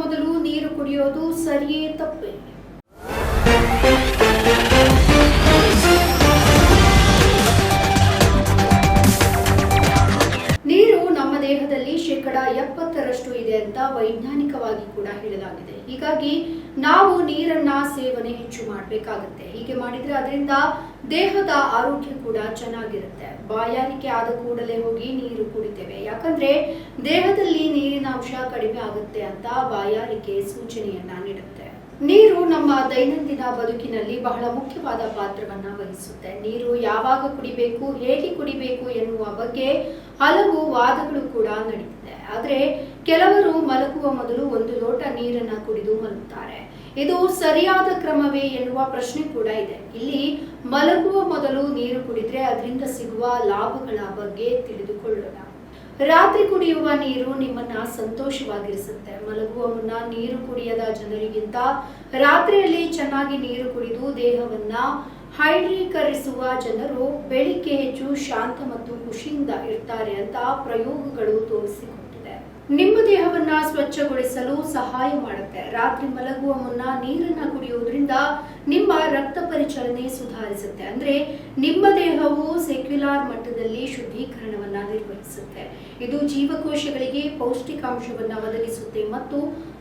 ಮೊದಲು ನೀರು ಕುಡಿಯೋದು ಸರಿಯೇ ತಪ್ಪೇ. ನೀರು ನಮ್ಮ ದೇಹದಲ್ಲಿ ಶೇಕಡ ಎಪ್ಪತ್ತರಷ್ಟು ಇದೆ ಅಂತ ವೈಜ್ಞಾನಿಕವಾಗಿ ಕೂಡ ಹೇಳಲಾಗಿದೆ. ಹೀಗಾಗಿ ನಾವು ನೀರನ್ನ ಸೇವನೆ ಹೆಚ್ಚು ಮಾಡಬೇಕಾಗುತ್ತೆ. ಹೀಗೆ ಮಾಡಿದ್ರೆ ಅದರಿಂದ ದೇಹದ ಆರೋಗ್ಯ ಕೂಡ ಚೆನ್ನಾಗಿರುತ್ತೆ. ಬಾಯಾರಿಕೆ ಆದ ಕೂಡಲೇ ಹೋಗಿ ನೀರು ಕುಡಿತೇವೆ. ಯಾಕಂದ್ರೆ ದೇಹದಲ್ಲಿ ನೀರಿನ ಅಂಶ ಕಡಿಮೆ ಆಗುತ್ತೆ ಅಂತ ಬಾಯಾರಿಕೆ ಸೂಚನೆಯನ್ನ ನೀಡುತ್ತೆ. ನೀರು ನಮ್ಮ ದೈನಂದಿನ ಬದುಕಿನಲ್ಲಿ ಬಹಳ ಮುಖ್ಯವಾದ ಪಾತ್ರವನ್ನ ವಹಿಸುತ್ತೆ. ನೀರು ಯಾವಾಗ ಕುಡಿಬೇಕು, ಹೇಗೆ ಕುಡಿಬೇಕು ಎನ್ನುವ ಬಗ್ಗೆ ಹಲವು ವಾದಗಳು ಕೂಡ ನಡೀತಿದೆ. ಆದ್ರೆ ಕೆಲವರು ಮಲಗುವ ಮೊದಲು ಒಂದು ಲೋಟ ನೀರನ್ನ ಕುಡಿದು ಮಲಗುತ್ತಾರೆ ಇದು ಸರಿಯಾದ ಕ್ರಮವೇ ಎನ್ನುವ ಪ್ರಶ್ನೆ ಕೂಡ ಇದೆ. ಇಲ್ಲಿ ಮಲಗುವ ಮೊದಲು ನೀರು ಕುಡಿದ್ರೆ ಅದರಿಂದ ಸಿಗುವ ಲಾಭಗಳ ಬಗ್ಗೆ ತಿಳಿದುಕೊಳ್ಳೋಣ. ರಾತ್ರಿ ಕುಡಿಯುವ ನೀರು ನಿಮ್ಮನ್ನ ಸಂತೋಷವಾಗಿರಿಸುತ್ತೆ. ಮಲಗುವ ಮುನ್ನ ನೀರು ಕುಡಿಯದ ಜನರಿಗಿಂತ ರಾತ್ರಿಯಲ್ಲಿ ಚೆನ್ನಾಗಿ ನೀರು ಕುಡಿದು ದೇಹವನ್ನ ಹೈಡ್ರೀಕರಿಸುವ ಜನರು ಬೆಳಿಗ್ಗೆ ಹೆಚ್ಚು ಶಾಂತ ಮತ್ತು ಖುಷಿಯಿಂದ ಇರ್ತಾರೆ ಅಂತ ಪ್ರಯೋಗಗಳು ತೋರಿಸಿಕೊಟ್ಟಿದೆ ನಿಮ್ಮ ದೇಹವನ್ನ ಸ್ವಚ್ಛಗೊಳಿಸಲು ಸಹಾಯ ಮಾಡುತ್ತೆ. ರಾತ್ರಿ ಮಲಗುವ ಮುನ್ನ ನೀರನ್ನ ಕುಡಿಯುವುದರಿಂದ ನಿಮ್ಮ ರಕ್ತ ಪರಿಚಲನೆ ಸುಧಾರಿಸುತ್ತೆ. ಅಂದ್ರೆ ನಿಮ್ಮ ದೇಹವು ಸೆಕ್ಯುಲಾರ್ ಮಟ್ಟದಲ್ಲಿ ಶುದ್ಧೀಕರಣವನ್ನ ನಿರ್ವಹಿಸುತ್ತೆ. ಇದು ಜೀವಕೋಶಗಳಿಗೆ ಪೌಷ್ಟಿಕಾಂಶವನ್ನ ಒದಗಿಸುತ್ತೆ ಮತ್ತು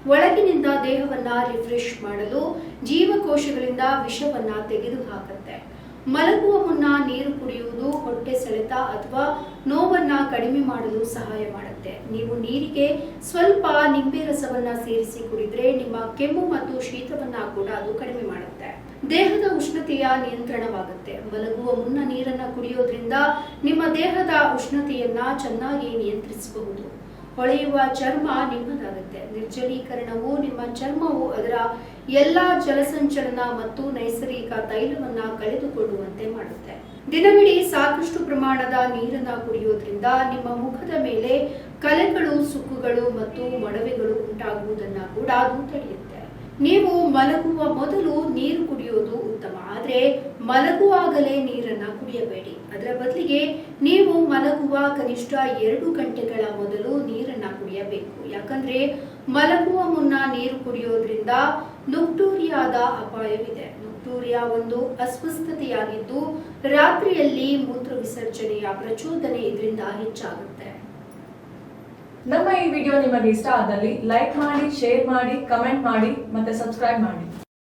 ಒಳಗಿನಿಂದ ದೇಹವನ್ನ ರಿಫ್ರೆಶ್ ಮಾಡಲು ಜೀವಕೋಶಗಳಿಂದ ವಿಷವನ್ನ ತೆಗೆದುಹಾಕುತ್ತೆ. ಮಲಗುವ ಮುನ್ನ ನೀರು ಕುಡಿಯುವುದು, ಹೊಟ್ಟೆ ಸೆಳೆತ ಅಥವಾ ನೋವನ್ನ ಕಡಿಮೆ ಮಾಡಲು ಸಹಾಯ ಮಾಡುತ್ತೆ. ನೀವು ನೀರಿಗೆ ಸ್ವಲ್ಪ ನಿಂಬೆ ರಸವನ್ನ ಸೇರಿಸಿ ಕುಡಿದ್ರೆ ನಿಮ್ಮ ಕೆಮ್ಮು ಮತ್ತು ಶೀತವನ್ನ ಕೂಡ ಅದು ಕಡಿಮೆ ಮಾಡುತ್ತೆ. ದೇಹದ ಉಷ್ಣತೆಯ ನಿಯಂತ್ರಣವಾಗುತ್ತೆ. ಮಲಗುವ ಮುನ್ನ ನೀರನ್ನ ಕುಡಿಯೋದ್ರಿಂದ ನಿಮ್ಮ ದೇಹದ ಉಷ್ಣತೆಯನ್ನ ಚೆನ್ನಾಗಿ ನಿಯಂತ್ರಿಸಬಹುದು. ಹೊಳೆಯುವ ಚರ್ಮ ನಿಮ್ಮದಾಗುತ್ತೆ. ನಿರ್ಜಲೀಕರಣವು ನಿಮ್ಮ ಚರ್ಮವು ಅದರ ಎಲ್ಲಾ ಜಲಸಂಚಲನ ಮತ್ತು ನೈಸರ್ಗಿಕ ತೈಲವನ್ನ ಕಳೆದುಕೊಳ್ಳುವಂತೆ ಮಾಡುತ್ತೆ. ದಿನವಿಡೀ ಸಾಕಷ್ಟು ಪ್ರಮಾಣದ ನೀರನ್ನ ಕುಡಿಯೋದ್ರಿಂದ ನಿಮ್ಮ ಮುಖದ ಮೇಲೆ ಕಲೆಗಳು, ಸುಕ್ಕುಗಳು ಮತ್ತು ಮೊಡವೆಗಳು ಉಂಟಾಗುವುದನ್ನ ಕೂಡ ಅದು ತಡೆಯುತ್ತೆ ನೀವು ಮಲಗುವ ಮೊದಲು ನೀರು ಕುಡಿಯೋದು ಉತ್ತಮ. ಆದ್ರೆ ಮಲಗುವಾಗಲೇ ನೀರನ್ನ ಕುಡಿಯಬೇಡಿ. ಅದರ ಬದಲಿಗೆ ನೀವು ಮಲಗುವ ಕನಿಷ್ಠ ಎರಡು ಗಂಟೆಗಳ ಮೊದಲು ಯಾಕಂದ್ರೆ ಮಲಗುವ ಮುನ್ನ ನೀರು ಕುಡಿಯೋದ್ರಿಂದ ನುಕ್ಟೂರಿಯಾದ ಅಪಾಯವಿದೆ. ನುಕ್ಟೂರಿಯಾ ಒಂದು ಅಸ್ವಸ್ಥತೆಯಾಗಿದ್ದು ರಾತ್ರಿಯಲ್ಲಿ ಮೂತ್ರ ವಿಸರ್ಜನೆಯ ಪ್ರಚೋದನೆ ಇದರಿಂದ ಹೆಚ್ಚಾಗುತ್ತೆ. ನಮ್ಮ ಈ ವಿಡಿಯೋ ನಿಮಗೆ ಇಷ್ಟ ಆದಲ್ಲಿ ಲೈಕ್ ಮಾಡಿ, ಶೇರ್ ಮಾಡಿ, ಕಮೆಂಟ್ ಮಾಡಿ ಮತ್ತೆ ಸಬ್ಸ್ಕ್ರೈಬ್ ಮಾಡಿ.